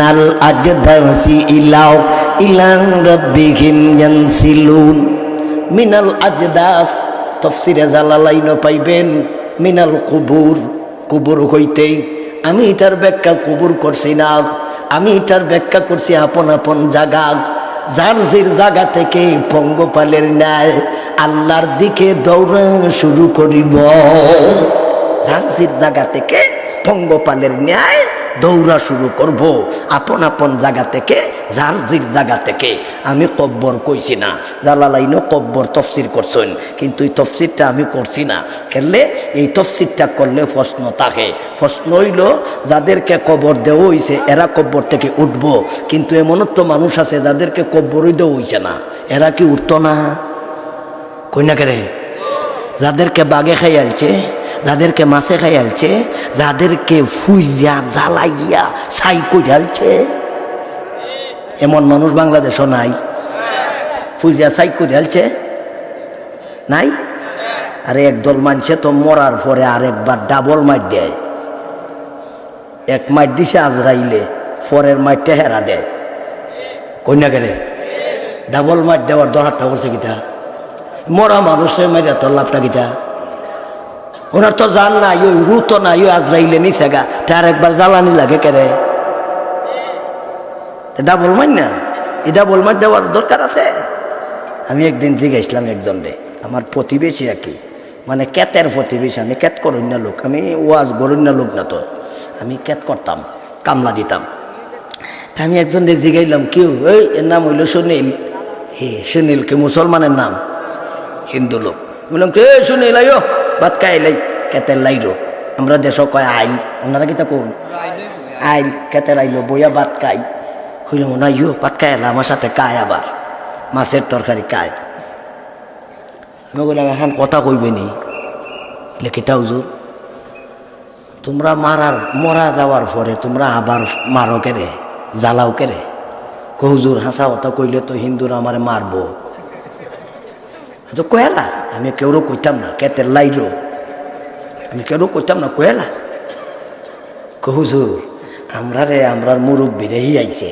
নাল আজদাসি ইলাও, ইলাং রাব্বিহিম ইয়ানসিলুন। মিনাল আজদাস তফসিরে জালালাইন পাইবেন, মিনাল কুবুর কুবুর হইতেই আমি এটার ব্যাখ্যা কুবুর করছি না, আমি এটার ব্যাখ্যা করছি আপন আপন জাগা। যার জির জায়গা থেকে পঙ্গপালের ন্যায় আল্লাহর দিকে দৌড়া শুরু করিব। ঝাঁসির জায়গা থেকে পঙ্গপালের ন্যায় দৌড়া শুরু করব। আপন আপন জায়গা থেকে ঝাঁসির জায়গা থেকে। আমি কব্বর কইছি না, জালালাইনও কব্বর তফসির করছেন, কিন্তু এই তফসিরটা আমি করছি না। কেনলে এই তফসিরটা করলে প্রশ্ন থাকে। প্রশ্ন হইল, যাদেরকে কবর দেওয়া হইছে, এরা কব্বর থেকে উঠব। কিন্তু এমনও তো মানুষ আছে, যাদেরকে কব্বরই দেওয়া হইছে না। এরা কি উঠতো না? কই না কেরে যাদেরকে বাগে খাই আলছে যাদেরকে মাছে খাই আলছে যাদেরকে ফুইয়া জ্বালাইয়া ছাই করে আলছে এমন মানুষ বাংলাদেশও নাই। ফুইয়া ছাই করে আলছে নাই? আরে একদল মানছে তো মরার পরে আর একবার ডাবল মাইট দেয়। এক মাইট দিছে আজরাইলে, পরের মাইটটা হেরা দেয়। কন্যা কেরে? ডাবল মাইট দেওয়ার দরকারটা বলছে কিতা? মরা মানুষের মেরে তোর লাভটা ওনার তো জান নাই, ওই রু তো নাই, ওই আজরাইলে নিছে গা। তার একবার জ্বালানি লাগে কেরে ডাবল মার না? এই ডাবল মার দেওয়ার দরকার আছে? আমি একদিন জিজ্ঞাসলাম একজন রে, আমার প্রতিবেশী আর কি। মানে ক্যাতের প্রতিবেশী, আমি ক্যাত করুন না লোক, আমি ওয়াজ গরুন না লোক না তো। আমি ক্যাত করতাম, কামলা দিতাম। তা আমি একজন রে জিগাইলাম কেউ? ওই এর নাম হইল সুনীল। হে সুনীল কে মুসলমানের নাম? হিন্দু লোক। বললাম, কে সুনীল? লাইও ভাত খাই লাই কেতের লাইরো আমরা দেশ কয় আইন, ওনারা কিতা কোন আইন কেতের আইলো বইয়া ভাত খাই হইল মনে হয় ভাত খাই এলা আমার সাথে কায় আবার? মাছের তরকারি কায় আমি বললাম এখন কথা কইবে নি? লেখিতা হুজুর? তোমরা মারার, মরা যাওয়ার পরে তোমরা আবার মারো কেরে? জ্বালাও কেরে? কহুজুর হাসা কথা কইলে তো হিন্দুরা আমারে মারবো। তো কয়েলা আমি কেউরও কইতাম না কেতের লাইলো আমি কেউরও কইতাম না কয়েলা কহুজুর আমরা রে আমরার মুরব্বীরেই আইছে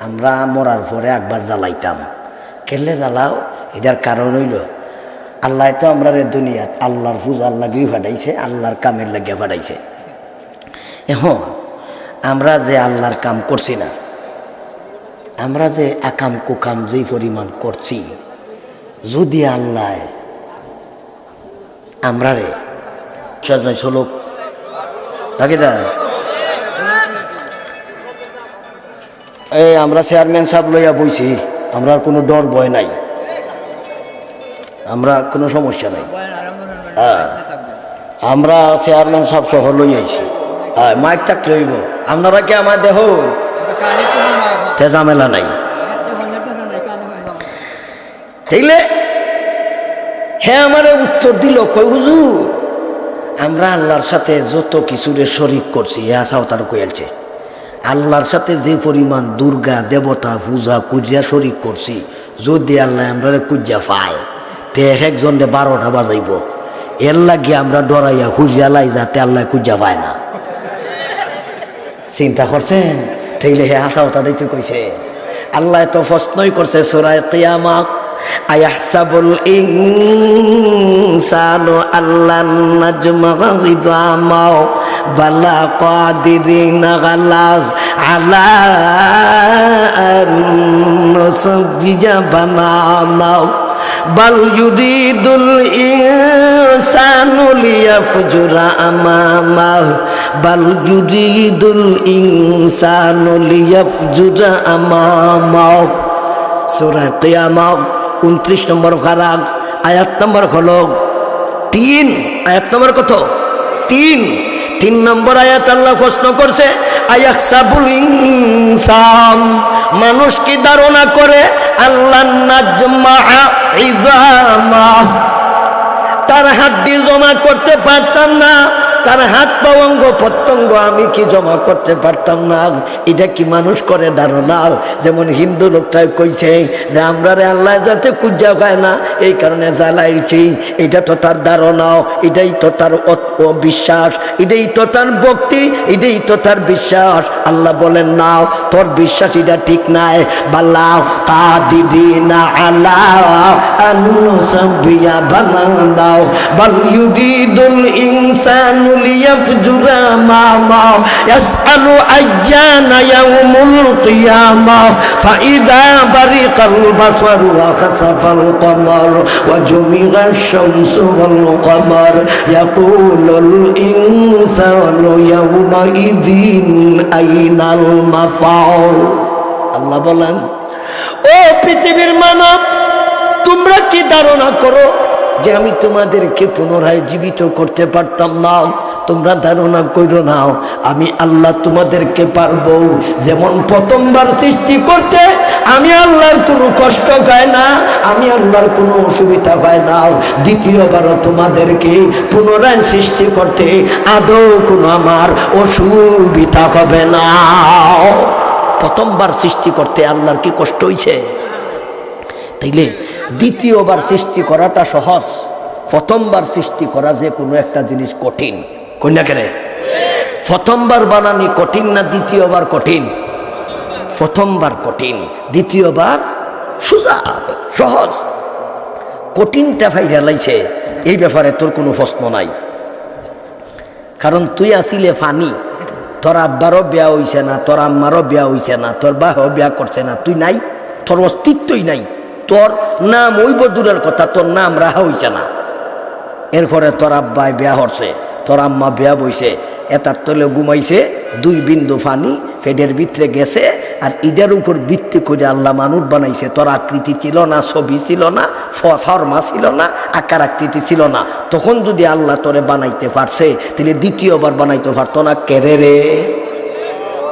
আমরা মরার পরে একবার জ্বালাইতাম কেলে জ্বালাও এটার কারণ হইল আল্লাহ তো আমরা রে দুনিয়াত আল্লাহর পূজার লাগিয়ে ফাটাইছে আল্লাহর কামের লাগিয়ে ফাটাইছে এখন আমরা যে আল্লাহর কাম করছি না আমরা যে আকাম কুকাম যেই পরিমাণ করছি যদি আল্লাহ আমরা রে চারজন ষোলো রাখি দা? এই আমরা চেয়ারম্যান সাহেব লইয়া বইছি আমরা কোনো ডর ভয় নাই। আমরা কোনো সমস্যা নাই। হ্যাঁ। আমরা চেয়ারম্যান সাহেব সহ লই আইছি। হ্যাঁ, মাইক থাকলে হইব। আপনারা কি আমার দেহ? তে ঝামেলা নাই। তাইলে হ্যাঁ আমার উত্তর দিল, কই হুজুর? আমরা আল্লাহর সাথে যত কিছুরে শরিক করছি হ্যাঁ সাঁওতার কইয়ালছে। আল্লাহর সাথে যে পরিমাণ দুর্গা, দেবতা, পূজা কুজিয়া শরিক করছি, যদি আল্লাহ আমরা কুজিয়া পায়, তে এক একজনে বারোটা বাজাইব। এর লাগে আমরা ডরাইয়া হুরিয়া লাই যাতে আল্লাহ কুজিয়া পায় না। চিন্তা করছেন? তাইলে হে আশা ওটাই তো কইছে। আল্লাহ তো প্রশ্নই করছে সোরায় কিয়ামা আয়াহসাবুল ইনসানু আল্লাহ নাজমা ইদামাও বালা কাদিরিনা গালা আলা নসবিজা বানানাও বাল ইউরিদুল ইনসানু লিয়াফজুরা আমামাহ বাল ইউরিদুল ইনসানু লিয়াফজুরা আমামাহ সূরা কিয়ামত 29 নম্বর খারাপ আয়াত নম্বর হলো তিন, আয়াত নম্বর কত? তিন। তিন নম্বর আয়াত আল্লাহ প্রশ্ন করছে মানুষ কি ধারণা করে আল্লাহ তার হাড্ডি জমা করতে পারতাম না তার হাত পা অঙ্গ প্রত্যঙ্গ আমি কি জমা করতে পারতাম না? এটা কি মানুষ করে ধারণা যেমন হিন্দু লোকটাই কইছে যে আমরা রে আল্লাহ যাতে কুজা পায় না, এই কারণে জ্বালাইছি। এটা তো তার ধারণাও এটাই তো তার বিশ্বাস এটাই তো তার ভক্তি, এটাই তো তার বিশ্বাস। আল্লাহ বলেন নাও তোর বিশ্বাস এটা ঠিক নাই। বাল্লাহ তা দিদি না আল্লাহ বল ইউরিদুল ইনসানু লিয়াফজুরা মা মা ইয়াসআলু আইয়ানা ইয়াউমুল কিয়ামা, ফাইদা বারিকাল বাসারু ওয়া খাসাফাল কমার, ওয়া জুমিআশ শামসু ওয়াল কমার, ইয়াকুলুল ইনসানু ইয়াউমা ইদিন আইনাল মাফাউল আল্লাহ বলেন, ও পৃথিবীর মানব, তোমরা কি ধারণা করো যে আমি তোমাদেরকে পুনরায় জীবিত করতে পারতাম না, তোমরা ধারণা করো না। আমি আল্লাহ তোমাদেরকে পারব। যেমন প্রথমবার সৃষ্টি করতে, আমি আল্লাহর কোনো কষ্ট হয় না, আমি আল্লাহর কোনো অসুবিধা হয় না। দ্বিতীয়বারও তোমাদেরকে পুনরায় সৃষ্টি করতে আদৌ কোনো আমার অসুবিধা হবে না। প্রথমবার সৃষ্টি করতে আল্লাহর কি কষ্ট হইছে? তাইলে দ্বিতীয়বার সৃষ্টি করাটা সহজ। প্রথমবার সৃষ্টি করা যে কোনো একটা জিনিস কঠিন। কন্যা কেন? প্রথমবার বানানি কঠিন না দ্বিতীয়বার কঠিন? প্রথমবার কঠিন। দ্বিতীয়বার সোজা, সহজ। কঠিনটা ফাইরা লাইছে, এই ব্যাপারে তোর কোনো প্রশ্ন নাই। কারণ তুই আসিলে ফানি, তোর আব্বারও বিয়া হইছে না, তোর আম্মারও বিয়া হইছে না, তোর বাহও বিয়া করছে না, তুই নাই, তোর অস্তিত্বই নাই। তোর নাম ওই দূরের কথা, তোর নাম রাহা হইছে না। এরপরে তোর আব্বায় বিয়া হরছে, তোর আম্মা বিয়া বইছে এটার তলে ঘুমাইছে, দুই বিন্দু ফানি ফেডের ভিতরে গেছে, আর ইডের উপর ভিত্তি করে আল্লাহ মানুষ বানাইছে। তোর আকৃতি ছিল না, ছবি ছিল না ফর্মা ছিল না, আকার আকৃতি ছিল না। তখন যদি আল্লাহ তোরে বানাইতে পারছে, তাহলে দ্বিতীয়বার বানাইতে পারতো না। কেরে রে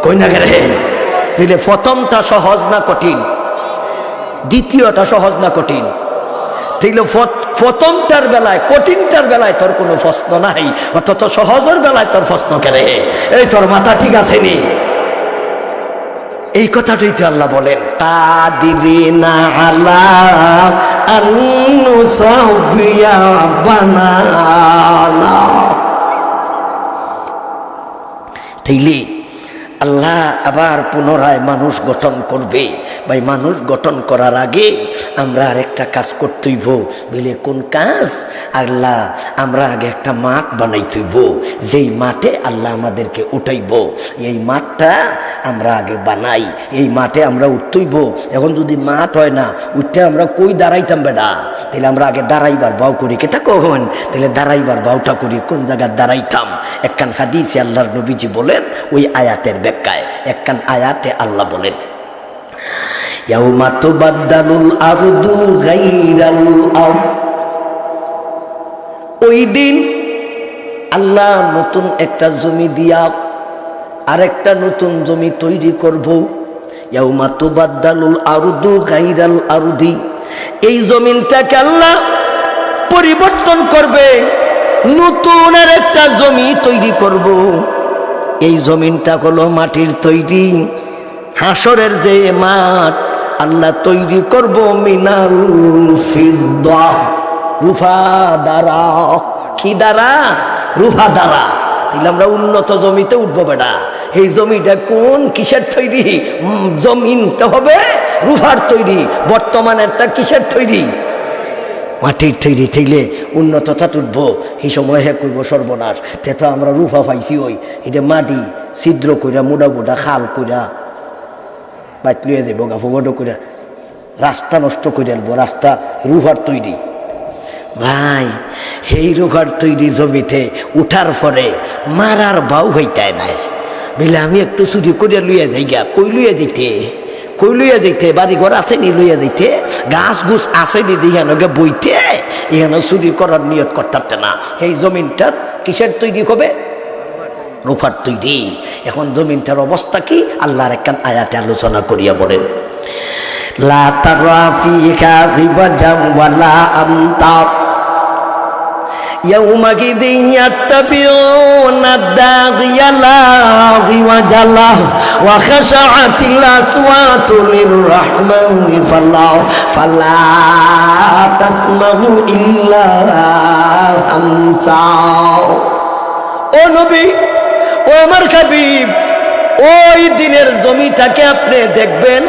কই না কেরে তাহলে প্রথমটা সহজ না কঠিন? দ্বিতীয়টা সহজ না কঠিন? ফ- প্রথমটার বেলায়, কঠিনটার বেলায় তোর কোনো প্রশ্ন নাই। অথচ সহজের বেলায় তোর প্রশ্ন কেড়ে। এই তোর মাথা ঠিক আছে নি? এই কথাটাই তো আল্লাহ বলেন কাদিরিনা আলা আন্নু সাবিয়া বানানা তাইলে আল্লাহ আবার পুনরায় মানুষ গঠন করবে। ভাই, মানুষ গঠন করার আগে আমরা আরেকটা কাজ করতেইব। বলে কোন কাজ? আল্লাহ, আমরা আগে একটা মাঠ বানাইতেইব। যেই মাঠে আল্লাহ আমাদেরকে উঠাইব। এই মাঠটা আমরা আগে বানাই। এই মাঠে আমরা উঠতেইব। এখন যদি মাঠ হয় না, উঠতে আমরা কই দাঁড়াইতাম বেডা তাহলে আমরা আগে দাঁড়াইবার বাউ করি। কে তা কখন তাহলে দাঁড়াইবার বাউটা করি। কোন জায়গায় দাঁড়াইতাম? একখান হাদিসে আল্লাহর নবীজি বলেন, ওই আয়াতের ব্যাখ্যায় একখান আয়াতে আল্লাহ বলেন ওই দিন আল্লাহ নতুন একটা জমি দিয়া আরেকটা নতুন জমি তৈরি করব। ইয়াউমা তুবাদ্দালুল আরদু গাইরাল আরদি। এই জমিনটাকে আল্লাহ পরিবর্তন করবে, নতুন আর একটা জমি তৈরি করব। এই জমিনটা হলো মাটির তৈরি। হাসরের যে মাঠ, আল্লাহ তৈরি করব মিনাল রুফা দ্বারা। কি দ্বারা? রুফা দ্বারা। তাহলে আমরা উন্নত জমিতে উঠবো বেটা। এই জমিটা কোন কিসের তৈরি? জমিনটা হবে রুফার তৈরি। বর্তমানেরটা কিসের তৈরি? মাটির তৈরি থাইলে উন্নততা তুলব এই সময় হে করব সর্বনাশ। তে তো আমরা রুফা পাইছি ওই এটা মাটি ছিদ্র কইরা মোটা মোটা খাল কইরা, বাইত লইয়া যাব গা ফগটো কইরা, রাস্তা নষ্ট করে আনব, রাস্তা রুহার তৈরি। ভাই, এই রুহার তৈরি জমিতে উঠার পরে মারার বাউ হইতায় নাই। বলে আমি একটু চুরি করিয়া লইয়া যাই গা কই লইয়া দিতে কই লইয়া যাইতে? বাড়ি ঘর আছে নি লইয়া যাইতে? গাছ গুছ আছে নি দিহানকে বইতে? এখানে চুরি করার নিয়ত করতে না। সেই জমিনটার কিসের তৈরি হবে রুফার তৈরি। এখন জমিনটার অবস্থা কি? আল্লাহর একখান আয়াতে আলোচনা করিয়া বলেন। লা তারা ফিহা ওয়ালা আমতা। يومئذ يتبعون الداعي لا عوج له وخشعت الأصوات للرحمن فلا فلا تسمع إلا همسا ও নবী ও আমার কাবিব ওই দিনের জমিটাকে আপনি দেখবেন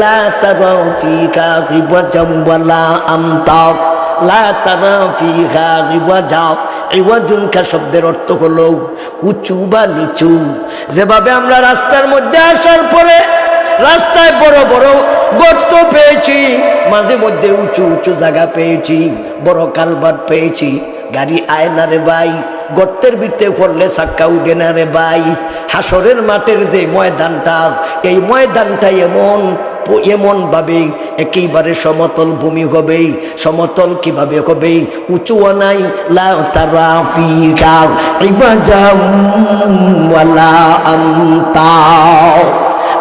লা তারা ফিকা গিবাজাম ওয়ালা আমতাক শব্দের অর্থ হলো উঁচু বা নিচু। যেভাবে আমরা রাস্তার মধ্যে আসার পরে রাস্তায় বড় বড় গর্ত পেয়েছি, মাঝে মধ্যে উঁচু উঁচু জায়গা পেয়েছি, বড় কালবাট পেয়েছি। গাড়ি আয় না রে ভাই, গর্তের ভিতরে পড়লে চাক্কা উঠে না রে ভাই। হাসরের মাঠের যে ময়দানটা, এই ময়দানটা এমন এমন ভাবে একেবারে সমতল ভূমি হবে সমতল কীভাবে হবে উঁচু নাই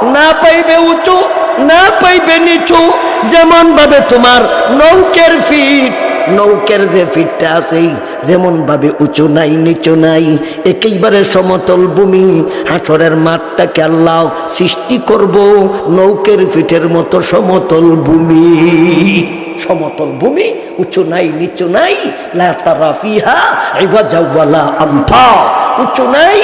না পাইবে উঁচু, না পাইবে নিচু যেমন ভাবে তোমার নৌকের ফিট নৌকের যে ফিটটা আছে যেমন ভাবে উঁচু নাই, নিচু নাই একেবারে সমতল ভূমি। হাঁসরের মাঠটাকে আল্লাহ সৃষ্টি করব, নৌকের ফিটের মতো সমতল ভূমি। সমতল ভূমি, উঁচু নাই, নিচু নাই লাতারা ফিহা ইবাজাওয়ালা আমফা উঁচু নাই,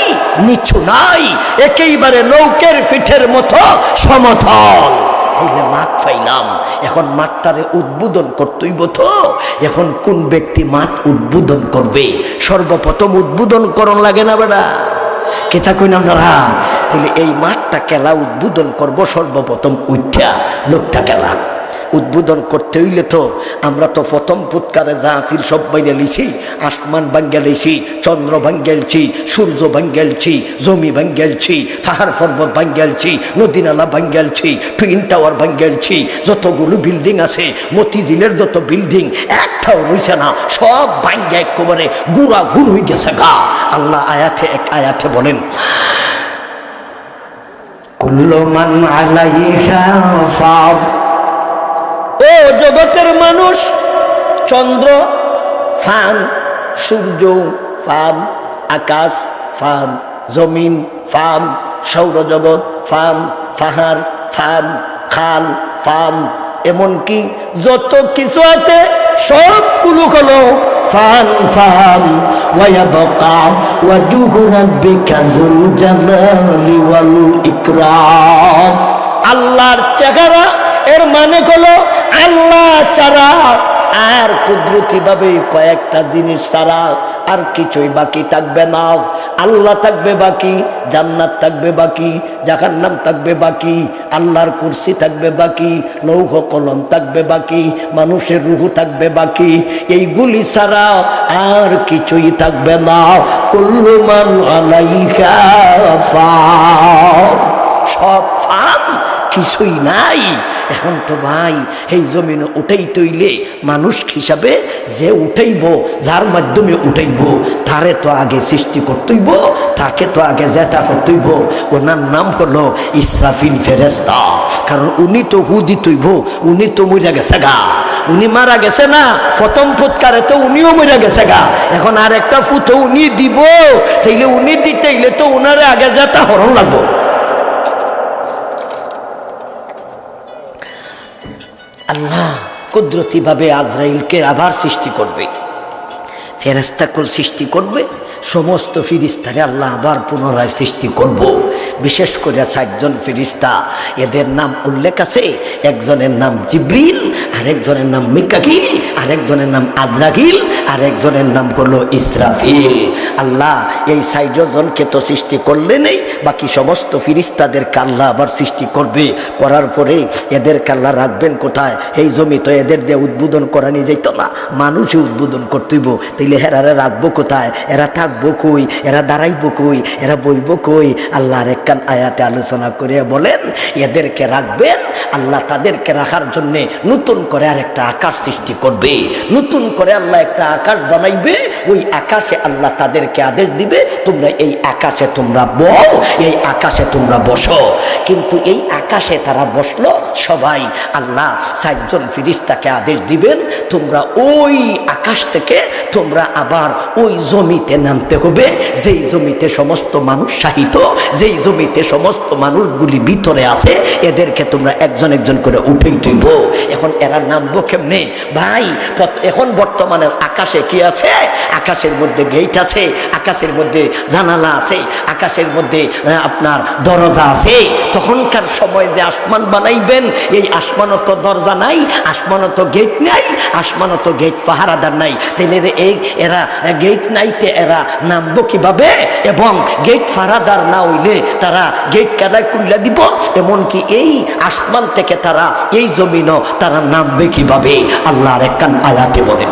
নিচু নাই একেবারে নৌকের পিঠের মতো সমতল। তাইলে মাঠ পাইলাম এখন মাঠটারে উদ্বোধন করতেইব তো। এখন কোন ব্যক্তি মাঠ উদ্বোধন করবে? সর্বপ্রথম উদ্বোধন করণ লাগে না বেড়া কেতা কই না আপনারা? তাহলে এই মাঠটা কেলা উদ্বোধন করব সর্বপ্রথম উঠা লোকটা খেলা উদ্বোধন করতে হইলে তো আমরা তো প্রথম ফুৎকারে যা আছি সব বাইরে লিছি আসমান ভাঙ্গেলেছি চন্দ্র ভাঙ্গেলছি সূর্য ভাঙ্গেলছি জমি ভাঙ্গেলছি পাহাড় পর্বত ভাঙ্গেলছি নদী নালা ভাঙ্গেলছি টুইন টাওয়ার ভাঙ্গেলছি যতগুলো বিল্ডিং আছে, মতিঝিলের যত বিল্ডিং একটাও রইছে না, সব ভাঙ্গে একেবারে গুড়া গুড় হয়ে গেছে গা। আল্লাহ আয়াতে এক আয়াতে বলেন, কুল্লু মান আলাইহা ফাদ ও জগতের মানুষ, চন্দ্র, ফান, সূর্য, ফান, আকাশ, ফান, জমিন, ফান, সৌরজগৎ, ফান, পাহাড়, ফান, খাল, ফান, এমনকি যত কিছু আছে, সবগুলো হলো ফান ফান। আল্লাহর চেহারা এর মানে হলো আল্লাহ ছাড়া আর কুদরতি ভাবে কয়েকটা জিনিস ছাড়া আর কিছুই বাকি থাকবে না। আল্লাহ থাকবে বাকি, জান্নাত থাকবে বাকি, জাহান্নাম থাকবে বাকি, আল্লাহর কুরসি থাকবে বাকি, লৌহ কলম থাকবে বাকি, মানুষের রুহু থাকবে বাকি। এইগুলি ছাড়া আর কিছুই থাকবে না। কুল্লুমান আলাইকা সব ফান কিছুই নাই। এখন তো ভাই, এই জমিনে উঠেই তৈলে মানুষ হিসাবে যে উঠাইব, যার মাধ্যমে উঠাইব, তারে তো আগে সৃষ্টি করতেইব, তাকে তো আগে যেটা করতেইব। ওনার নাম হলো ইসরাফিল ফেরেস্তা কারণ উনি তো হু দিতইব উনি তো মরে গেছে গা। উনি মারা গেছে না, প্রথম ফুৎকারে তো উনিও মরে গেছে গা। এখন আর একটা ফুতো উনি দিব, তাইলে উনি দিতেইলে তো উনারে আগে যেটা হরণ লাগবো। আল্লাহ কুদরতিভাবে আজরাইলকে আবার সৃষ্টি করবে। ফেরাস্তাকুল সৃষ্টি করবে সমস্ত ফিরিস্তারে আল্লাহ আবার পুনরায় সৃষ্টি করব। বিশেষ করে ষাটজন ফিরিস্তা। এদের নাম উল্লেখ আছে। একজনের নাম জিব্রিল, আরেকজনের নাম মিকাকিল, আরেকজনের নাম আজরাগিল, আরেকজনের নাম হলো ইসরাফিল। আল্লাহ এই ষাটজনকে তো সৃষ্টি করলে নেই, বাকি সমস্ত ফিরিস্তাদের কাল্লা আবার সৃষ্টি করবে। করার পরে এদের কাল্লা রাখবেন কোথায়? এই জমি তো এদের দিয়ে উদ্বোধন করা নিয়ে যেত না। মানুষই উদ্বোধন করতেইব। তাইলে হেরারে রাখব কোথায়? এরা থাকবে থাকব কই? এরা দাঁড়াইবো কই? এরা বইব কই? আল্লাহর একখান আয়াতে আলোচনা করে বলেন, এদেরকে রাখবেন, আল্লাহ তাদেরকে রাখার জন্য নতুন করে আর একটা আকাশ সৃষ্টি করবে। নতুন করে আল্লাহ একটা আকাশ বানাইবে, ওই আকাশে আল্লাহ তাদেরকে আদেশ দিবে, তোমরা এই আকাশে তোমরা বও এই আকাশে তোমরা বসো। কিন্তু এই আকাশে তারা বসল সবাই, আল্লাহ সাতজন ফিরিস্তাকে আদেশ দিবেন, তোমরা ওই আকাশ থেকে তোমরা আবার ওই জমিতে নামতে হবে, যেই জমিতে সমস্ত মানুষ সাহিত যেই জমিতে সমস্ত মানুষগুলি ভিতরে আছে, এদেরকে তোমরা একজন একজন করে উঠেই তুইব এখন এরা নামবো কেমনে? ভাই এখন বর্তমানে আকাশে কি আছে? আকাশের মধ্যে গেট আছে, আকাশের মধ্যে জানালা আছে, আকাশের মধ্যে আপনার দরজা আছে। তখনকার সময় যে আসমান বানাইবেন, এই আসমানও তো দরজা নাই, আসমানও তো গেট নাই, আসমানও তো গেট পাহারাদার নাই। তাহলে এই এরা গেট নাইতে এরা নামবো কিভাবে এবং গেট ফারাদার না হইলে তারা গেট কাদায় কুল্লা দিব এমনকি এই আসমান থেকে তারা এই জমিনও তারা নামবে কিভাবে আল্লাহর একখান আয়াতে বলেন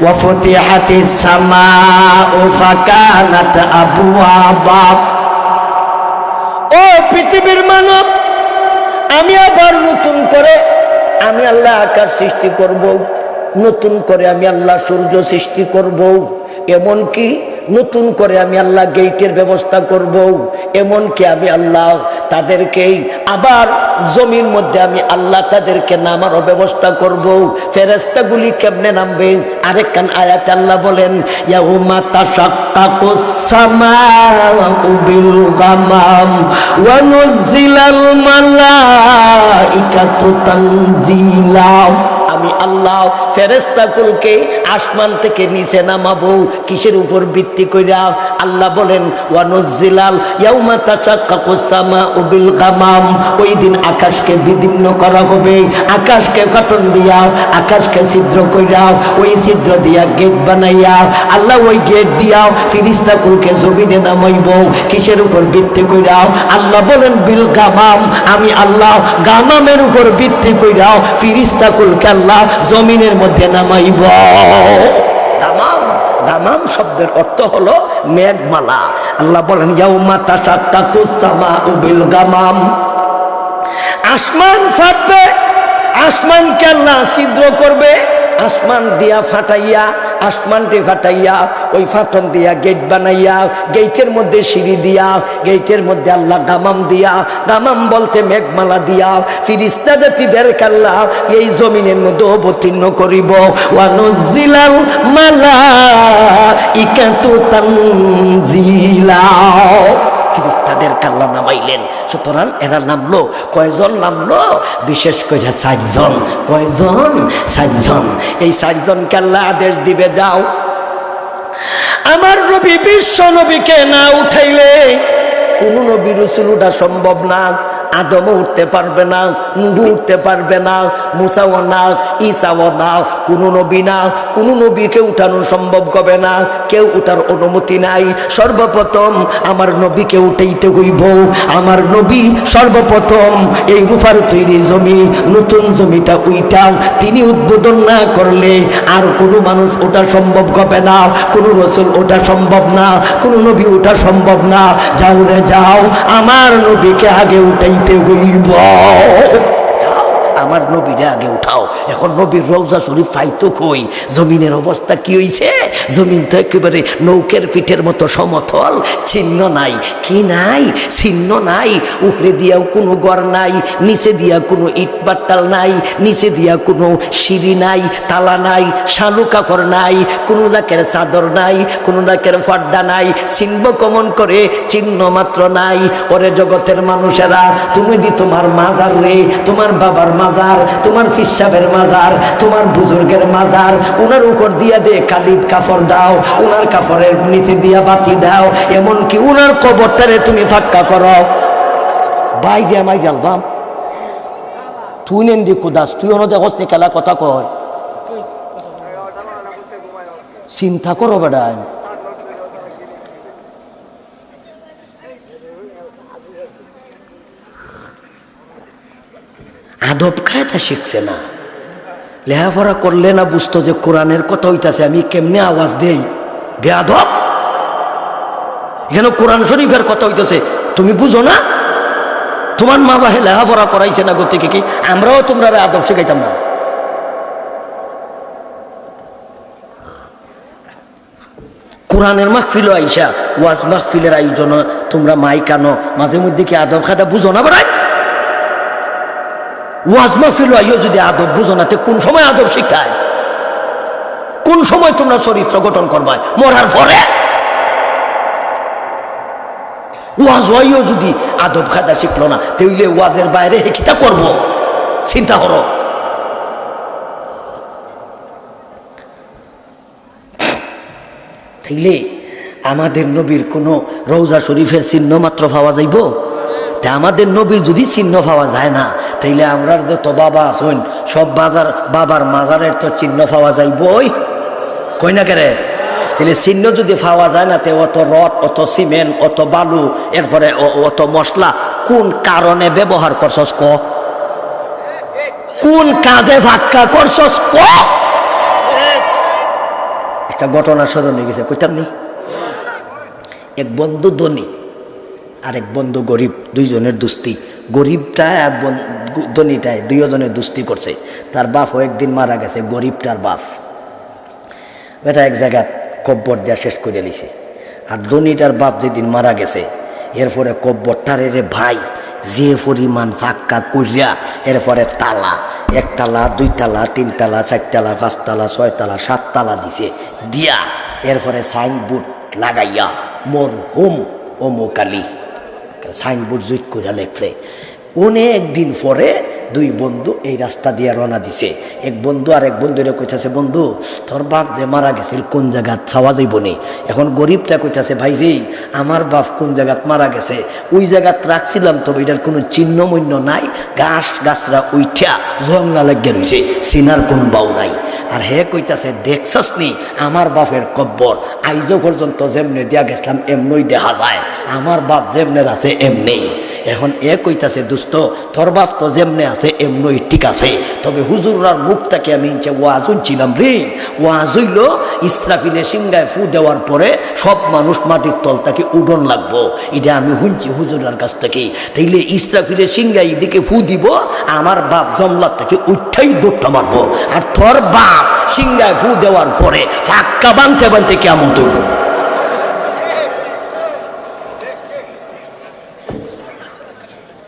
وفتحت السماء فكانت أبوابا ও পৃথিবীর মানব আমি আবার নতুন করে আমি আল্লাহ আকাশ সৃষ্টি করব নতুন করে আমি আল্লাহ সূর্য সৃষ্টি করব। এমনকি নতুন করে আমি আল্লাহ গেইটের ব্যবস্থা করব। এমনকি আমি আল্লাহ তাদেরকেই আবার জমির মধ্যে আমি আল্লাহ তাদেরকে নামারও ব্যবস্থা করব। ফেরেস্তাগুলি কেমনে নামবে? আরেকখান আয়াতে আল্লাহ বলেন, ইয়াউমা আমি আল্লাহ ফেরেস্তাকুলকে আসমান থেকে নিচে নামাবো। কিসের উপর ভিত্তি কইরা আল্লাহ বলেন ইয়াউমা ওই দিন আকাশকে করা হবে। আকাশকে কটন আকাশকে ছিদ্র ওই ছিদ্র দিয়া গেট বানাইয়া, আল্লাহ ওই গেট দিয়া ফিরিস্তাকুলকে জমিনে নামাইব। কিসের উপর ভিত্তি কইরা আল্লাহ বলেন, বিল গামাম। আমি আল্লাহ গামামের উপর ভিত্তি কইরা ফিরিস্তাকুলকে আল্লাহ জমিনের মধ্যে নামাইব। দামাম দামাম শব্দের অর্থ হলো মেঘমালা। আল্লাহ বলেন, ইয়াউমা তাশাক্কাকুস সামাউ উবিল গামাম। আসমান ফাটবে, আসমানকে আল্লাহ ছিদ্র করবে। আসমান দিয়া ফাটাইয়া, আসমানটি ফাটাইয়া, ওই ফাটন দিয়া গেট বানাইয়া গেটের মধ্যে সিঁড়ি দিয়া গেটের মধ্যে আল্লাহ দামাম দিয়া, দামাম বলতে মেঘমালা দিয়া ফিরিস্তা জাতিদের কাল্লা এই জমিনের মধ্যে অবতীর্ণ করিব। ওয়ানুজিলাল মালা ইকাতু তানজিলা ফিরিস্তাদের কাল্লা নামাইলেন। সুতরাং এরা নামলো। কয়জন নামলো? বিশেষ করে সাতজন কয়জন? সাতজন এই সাতজন কাল্লা আদেশ দিবে, যাও। আমার রবি বিশ্ব নবীকে না উঠাইলে কোন নবী রসুল উঠা সম্ভব না। আদমও উঠতে পারবে না, নুহু উঠতে পারবে না, মুসাও না, ঈসাও না, কোনো নবী না, কোনো নবীকে উঠানো সম্ভব হবে না, কেউ উঠার অনুমতি নাই। সর্বপ্রথম আমার নবীকে উঠেইতে হইব। আমার নবী সর্বপ্রথম এই রুফার তৈরি জমি, নতুন জমিটা উইটা, তিনি উদ্বোধন না করলে আর কোনো মানুষ ওটা সম্ভব হবে না, কোনো রসুল ওটা সম্ভব না, কোনো নবী ওটা সম্ভব না। যাও রে যাও, আমার নবীকে আগে উঠাইতে হইব যাও আমার নবীরে আগে উঠাও। এখন নবীর রৌজা শরীফ ফাইতো কই? জমিনের অবস্থা কি হইছে? জমিন তো একেবারে নৌকের পিঠের মতো সমতল চিহ্ন নাই। কি নাই? চিহ্ন নাই। উপরে দিয়াও কোনো গড় নাই, নিচে দিয়া কোনো ইট বাট্টাল নাই, নিচে দিয়া কোনো সিঁড়ি নাই, তালা নাই শালু কাপড় নাই, কোনো লাকের চাদর নাই, কোনো লাকের পর্দা নাই চিহ্ন কমন করে চিহ্ন মাত্র নাই। ওরে জগতের মানুষেরা, তুমি দি তোমার মাজার রে, তোমার বাবার মাজার, তোমার ফিসাবের মাজার, তোমার বুজুর্গের মাজার ওনার উপর দিয়া দে কালিদ কাপড় দাও ওনার কাপড়ের নিচে দিয়া বাতি দাও, এমনকি ওনার কবরটারে তুমি ফাক্কা করো। বাই দিয়া মাই গেলবাম তুই নেন দি কুদাস, তুই হনো দেখস নি খেলা কথা কয়। চিন্তা করো বেড়ায়। আদব খায়তা শিখছে না। লেখাপড়া করলে না বুঝতো যে কোরআনের কথা হইতাছে, আমি কেমনে আওয়াজ দেই? বেয়াদব! এখানে কোরআন শরীফের কথা হইতেছে, তুমি বুঝো না? তোমার মা বাহে লেখাপড়া করাইছে না গো থেকে কি? আমরাও তোমরা আদব শেখাইতাম না। কোরআনের মাহফিল আইসা, ওয়াজ মাহফিলের আয়োজন তোমরা মাই কানো মাঝে মধ্যে কি আদব খাদা বুঝো না বড়াই? ওয়াজ মাহফিল যদি আদব বুঝো না কোন সময় আদব শিখায়? কোন সময় তোমরা চরিত্র গঠন করবা? মরার পরে? ওয়াজ হইও যদি আদব খাদা শিখলো না, তাইলে ওয়াজের বাইরে হেকিতা করব? চিন্তা করো। তাইলে আমাদের নবীর কোনো রৌজা শরীফের চিহ্ন মাত্র পাওয়া যাইব? তা আমাদের নবীর যদি চিহ্ন পাওয়া যায় না তাইলে আমরা তো বাবা আছেন, সব বাজার, বাবার মাজারের তো চিহ্ন পাওয়া যায় বই? কই না কেরে? তাহলে চিহ্ন যদি পাওয়া যায় না তে অত রড, অত সিমেন্ট, অত বালু, এরপরে অত মশলা, কোন কারণে ব্যবহার করছস ক? কোন কাজে ভাক্কা করছস ক? একটা ঘটনা স্মরণ হয়ে গেছে, কইতাম নি? এক বন্ধু ধনী আর এক বন্ধু গরিব, দুইজনের দুস্তি। গরিবটা ধনীটায় দুইজনের দুস্তি করছে। তার বাপ একদিন মারা গেছে, গরিবটার বাপ। এটা এক জায়গায় কব্বর দেওয়া শেষ করে লিছে আর ধনীটার বাপ যেদিন মারা গেছে, এরপরে কব্বরটার রে ভাই, যে পরিমাণ ফাক্কা করিয়া এরপরে তালা, একতলা, দুইতলা, তিনতলা, চারতলা, পাঁচতলা, ছয়তলা, সাততলা দিছে। দিয়া এরপরে সাইনবোর্ড লাগাইয়া মোর হোম অমুকালি সাইনবোর্ড জুইট করে লেখছে। অনেক দিন পরে দুই বন্ধু এই রাস্তা দিয়ে রওনা দিছে। এক বন্ধু আর এক বন্ধুরে কইতাছে, বন্ধু, তোর বাপ যে মারা গেছিল কোন জায়গাত খাওয়া যাইব নি? এখন গরিবটা কইতাছে, ভাই রে, আমার বাপ কোন জায়গাত মারা গেছে, ওই জায়গাত রাখছিলাম তবে এটার কোনো চিহ্ন মূন্য নাই গাছ গাছরা উইঠা জংলা লাগিয়ে রইছে, সিনার কোনো বাউ নাই। আর হে কইতাছে, দেখছস নি, আমার বাপের কব্বর, আইজ পর্যন্ত যেমনে দিয়া গেছিলাম, এমনই দেখা যায়, আমার বাপ যেমনের আছে এমনি এখন এ কইতাছে, দুস্ত, তোর বাপ তো যেমনে আছে, এমনই ঠিক আছে। তবে হুজুরার মুখ মুখটাকে আমি ইনচে ওয়াজ ছিলাম রে। ওয়াজ হইল, ইসরাফিলে সিংগায় ফু দেওয়ার পরে সব মানুষ মাটির তল তাকে উডন লাগবো। এটা আমি শুনছি হুজুরার কাছ থেকে। তাইলে ইসরাফিলে সিংগায় এদিকে ফু দিব, আমার বাপ জমলার থেকে উঠাই দৌড়টা মারবো। আর তোর বাপ সিংগায় ফু দেওয়ার পরে ফাক্কা বানতে বানতে কেমন তৈরি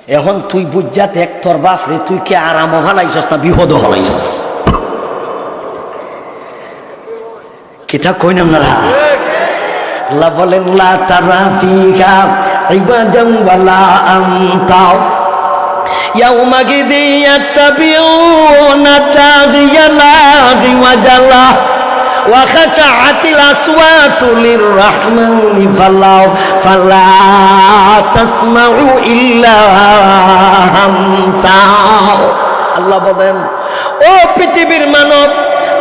এখন তুই বুঝা এক তোর বাপ রে, তুই কে আরাম হলাইছস না বিহদ হলাইছস? কিতা কই নারা? লা বলেন, লা তারা ফিকা ইবাদাম ওয়ালা আনতা গিদিয়াত তাবিউনা তাগিয়ালা ওয়া জালা وخشعت الأصوات للرحمن فلا فلا تسمع إلا همسا আল্লাহ বলেন ও পৃথিবীর মানব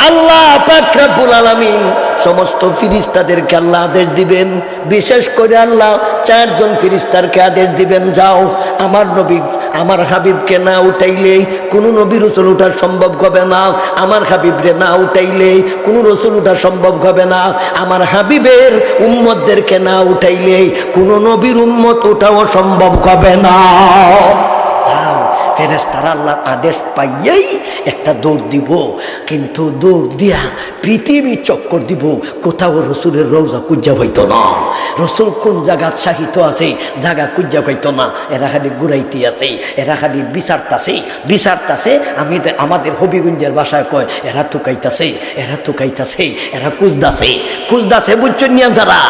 আল্লাহ পাক রব্বুল আলামিন সমস্ত ফিরিস্তাদেরকে আল্লাহ আদেশ দিবেন। বিশেষ করে আল্লাহ চারজন ফিরিস্তারকে আদেশ দিবেন, যাও, আমার নবী, আমার হাবিবকে না উঠাইলে কোনো নবী রসুল উঠা সম্ভব হবে না। আমার হাবিবরে না উঠাইলে কোনো রসুল উঠা সম্ভব হবে না। আমার হাবিবের উম্মতদেরকে না উঠাইলে কোনো নবীর উম্মত উঠাও সম্ভব হবে না। যাও ফেরেস্তারা আল্লাহর আদেশ পাইয়েই একটা দৌড় দিব। কিন্তু দৌড় দিয়া পৃথিবী চক্কর দিব। কোথাও রসুলের রৌজা কুজ্জা হইতো না। রসুল কোন জায়গা সাহিত্য আছে, জায়গা কুজ্জা হইতো না। এরা খালি গুড়াইতে আছে, এরা খালি বিচারতাছে। বিচারতাছে, আমি আমাদের হবিগঞ্জের ভাষায় কয়, এরা তুকাইতাছে এরা তুকাইতাছে এরা কুজদাছে। কুজদাছে বুঝছেন নিয়ম তারা?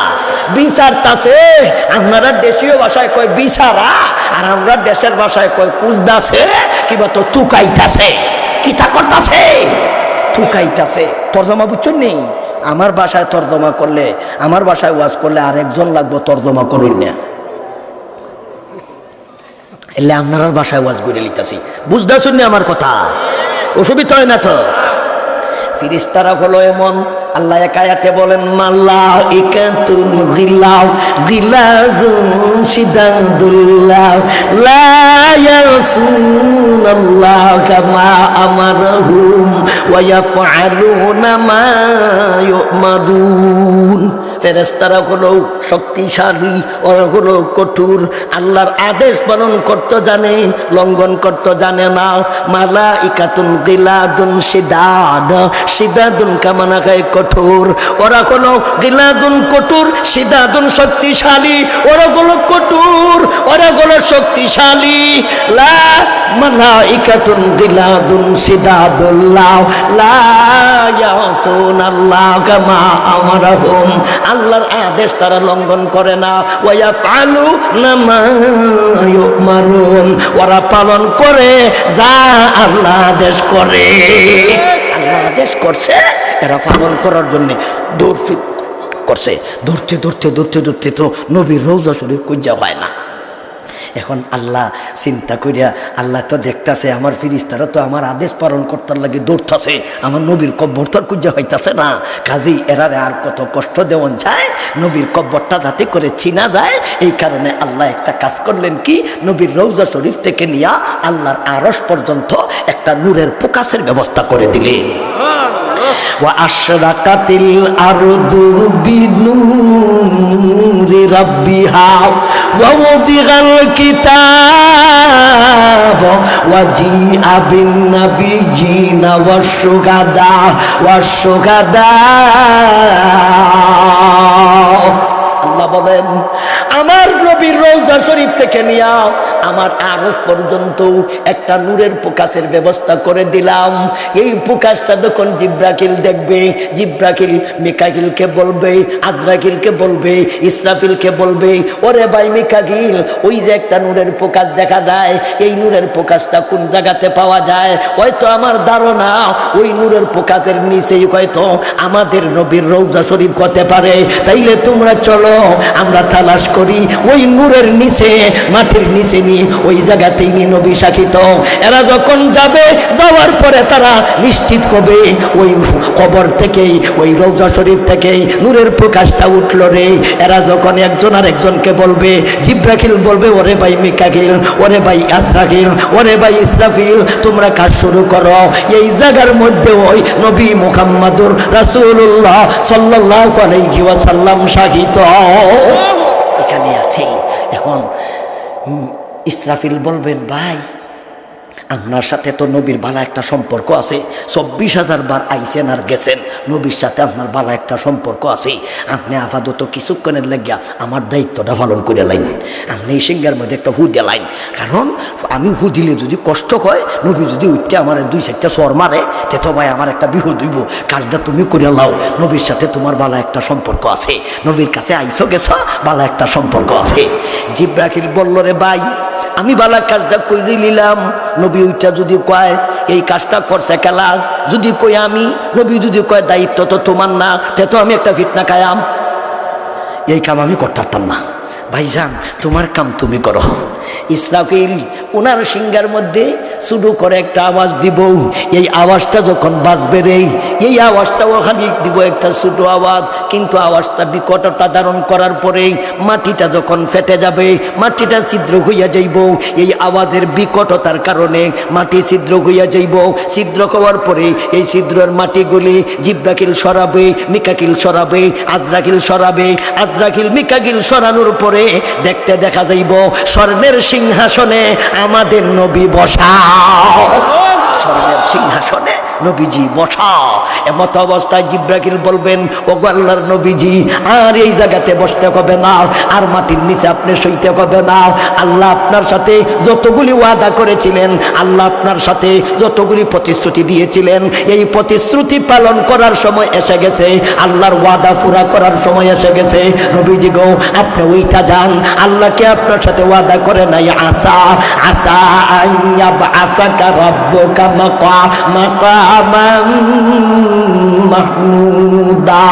বিচারতাছে। আপনারা দেশীয় ভাষায় কয় বিচারা, আর আমরা দেশের ভাষায় কয় কুজদাছে। কিবা তো তুকাইতাছে কিতা করতাছে? তুকাইতাছে তর্জমা বুঝছেন নেই আমার ভাষায় তর্জমা করলে, আমার ভাষায় ওয়াজ করলে আর একজন লাগবো, তর্জমা করুন না। এলে আপনার বাসায় ওয়াজ করে লিতাছি। বুঝতেছেন শুননি আমার কথা? অসুবিধা হয় না তো? ফিরিস্তারা হলো এমন আল্লাহ একায়াতে বলেন মাল্লাহ ইকাতুন গিলাও গিলাজুন সিদাদুল্লাহ লা ইয়াসুনাল্লাহ কামা আমারহুম, ওয়া ইয়াফআলুনা মা ইউমারুন ফেরেস্তারা হলো শক্তিশালী, ওরা হলো কঠোর। আল্লাহর আদেশ পালন করতে জানে, লঙ্ঘন করতে জানে না। মালা ইকাতুন গিলাদুন সিদাদ সিদাদুন কামানা কঠোর। ওরা হলো গিলাদুন কঠোর সিদাদুন শক্তিশালী, ওরা হলো কঠোর, ওরা হলো শক্তিশালী। লা মালা ইকাতুন গিলাদুন সিদাদুল্লাহ লা ইয়াসুন আল্লাহ কামা আমারহুম। আল্লাহর আদেশ তারা লঙ্ঘন করে না। ওয়া ফালু ইউমারুন। ওরা পালন করে, যা আল্লাহ আদেশ করে। আল্লাহ আদেশ করছে, এরা পালন করার জন্য দৌড় করছে। দৌড়তে ধরতে ধরতে দূরতে তো নবীর রৌজা শরীফ কুজা হয় না। এখন আল্লাহ চিন্তা করিয়া আল্লাহ তো দেখতাছে, আমার ফিরিস্তারা তো আমার আদেশ পালন করতার লাগে দৌড়তাছে, আমার নবীর কব্বর তো আর কুজা হইতাছে না। কাজেই এরারে আর কত কষ্ট দেওয়ান যায়, নবীর কব্বরটা যাতে করে চিনা যায়, এই কারণে আল্লাহ একটা কাজ করলেন কি, নবীর রৌজা শরীফ থেকে নিয়া আল্লাহর আরস পর্যন্ত একটা নূরের প্রকাশের ব্যবস্থা করে দিলেন। ওয়া আশরাকাতিল আরদু বিনুরি রাব্বিহা ওয়া উদিগাল কিতাব ওয়া জিআ বিন নাবিয়িনা ওয়াস সুগাদা ওয়াস সুগাদা আল্লাহ বলেন আমার নবীর রৌজা শরীফ থেকে নিয়া আমার আরস পর্যন্ত একটা নূরের প্রকাশের ব্যবস্থা করে দিলাম। এই প্রকাশটা যখন জিব্রাকিল দেখবে জিব্রাকিল মিকাকিলকে বলবে আজরাকিলকে বলবে, ইসরাফিলকে বলবে, ওরে ভাই মিকাকিল ওই যে একটা নূরের প্রকাশ দেখা যায়, এই নূরের প্রকাশটা কোন জায়গাতে পাওয়া যায়? হয়তো আমার ধারণা ওই নূরের প্রকাশের নিচেই হয়তো আমাদের নবীর রৌজা শরীফ হতে পারে। তাইলে তোমরা চলো, আমরা তালাশ করি। ওই নূরের নিচে, মাটির নিচে নিয়ে ওই জায়গাতেই নিয়ে নবী সাক্ষিত এরা যখন যাবে, যাওয়ার পরে তারা নিশ্চিত হবে, ওই কবর থেকেই, ওই রৌজা শরীফ থেকেই নূরের প্রকাশটা উঠল রে। এরা যখন একজন আর একজনকে বলবে জিব্রাখিল বলবে, ওরে ভাই মিকাকিল ওরে ভাই আসরাকিল ওরে ভাই ইসরাফিল, তোমরা কাজ শুরু করো। এই জায়গার মধ্যে ওই নবী মুহাম্মাদুর রাসূলুল্লাহ সাল্লাল্লাহু আলাইহি সাহিত এখানে আছে। এখন ইসরাফিল বলবেন ভাই আপনার সাথে তো নবীর বালা একটা সম্পর্ক আছে। চব্বিশ হাজার বার আইসেন আর গেছেন, নবীর সাথে আপনার বালা একটা সম্পর্ক আছে। আপনি আপাতত কিছুক্ষণের লাগিয়া আমার দায়িত্বটা পালন করে লাইন। আপনি এই সিঙ্গার মধ্যে একটা হু লাইন। কারণ আমি হু দিলে যদি কষ্ট হয়, নবী যদি উঠতে আমার দুই চারটা স্বর মারে, তে তো ভাই আমার একটা বিহু দিব। কাজটা তুমি করে লাও নবীর সাথে তোমার বালা একটা সম্পর্ক আছে। নবীর কাছে আইসো গেছ, বালা একটা সম্পর্ক আছে। জিব্রাকিল বলল, রে ভাই আমি বালা কাজটা করে নিলাম। নবী ওইটা যদি কয়, এই কাজটা করছে খেলা যদি কই আমি, নবী যদি কয়, দায়িত্ব তো তোমার না, তে তো আমি একটা ফিটনা খায়াম এই কাম আমি করতাম না। ভাইজান, তোমার কাম তুমি করো। ইসরাফিল ওনার সিঙ্গার মধ্যে শুরু করে একটা আওয়াজ দিব। এই আওয়াজটা যখন বাজবে রে, এই আওয়াজটা ওখানে দিব একটা ছোট আওয়াজ। কিন্তু আওয়াজটা বিকটতা ধারণ করার পরেই মাটিটা যখন ফেটে যাবে, মাটিটা ছিদ্র হইয়া যাইব। এই আওয়াজের বিকটতার কারণে মাটি ছিদ্র হইয়া যাইব। ছিদ্র হওয়ার পরে এই ছিদ্রের মাটিগুলি জিব্রাকিল সরাবে, মিকাকিল সরাবে, আজরাকিল সরাবে। আজরাকিল, মিকাকিল সরানোর পরে দেখতে দেখা যাইব, স্বর্ণের সিংহাসনে আমাদের নবী বসা স্বর্ণের সিংহাসনে নবীজি, বসা। এমত অবস্থায় জিব্রাকিল বলবেন ও আল্লাহর নবীজি, আর এই জায়গাতে বসতে হবে না, আর মাটির নিচে আপনি সইতে হবে না। আল্লাহ আপনার সাথে যতগুলি ওয়াদা করেছিলেন, আল্লাহ আপনার সাথে যতগুলি প্রতিশ্রুতি দিয়েছিলেন, এই প্রতিশ্রুতি পালন করার সময় এসে গেছে, আল্লাহর ওয়াদা পুরা করার সময় এসে গেছে। নবীজি গো, আপনি ওইটা যান, আল্লাহকে আপনার সাথে ওয়াদা করে নাই আসা আসা আইয়াব আসাকা রব্বকা মাহমুদা।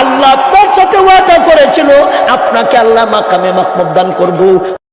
আল্লাহ আপনার সাথে ওয়াদা করেছিল আপনাকে আল্লাহ মাকামে মাহমুদ দান করব।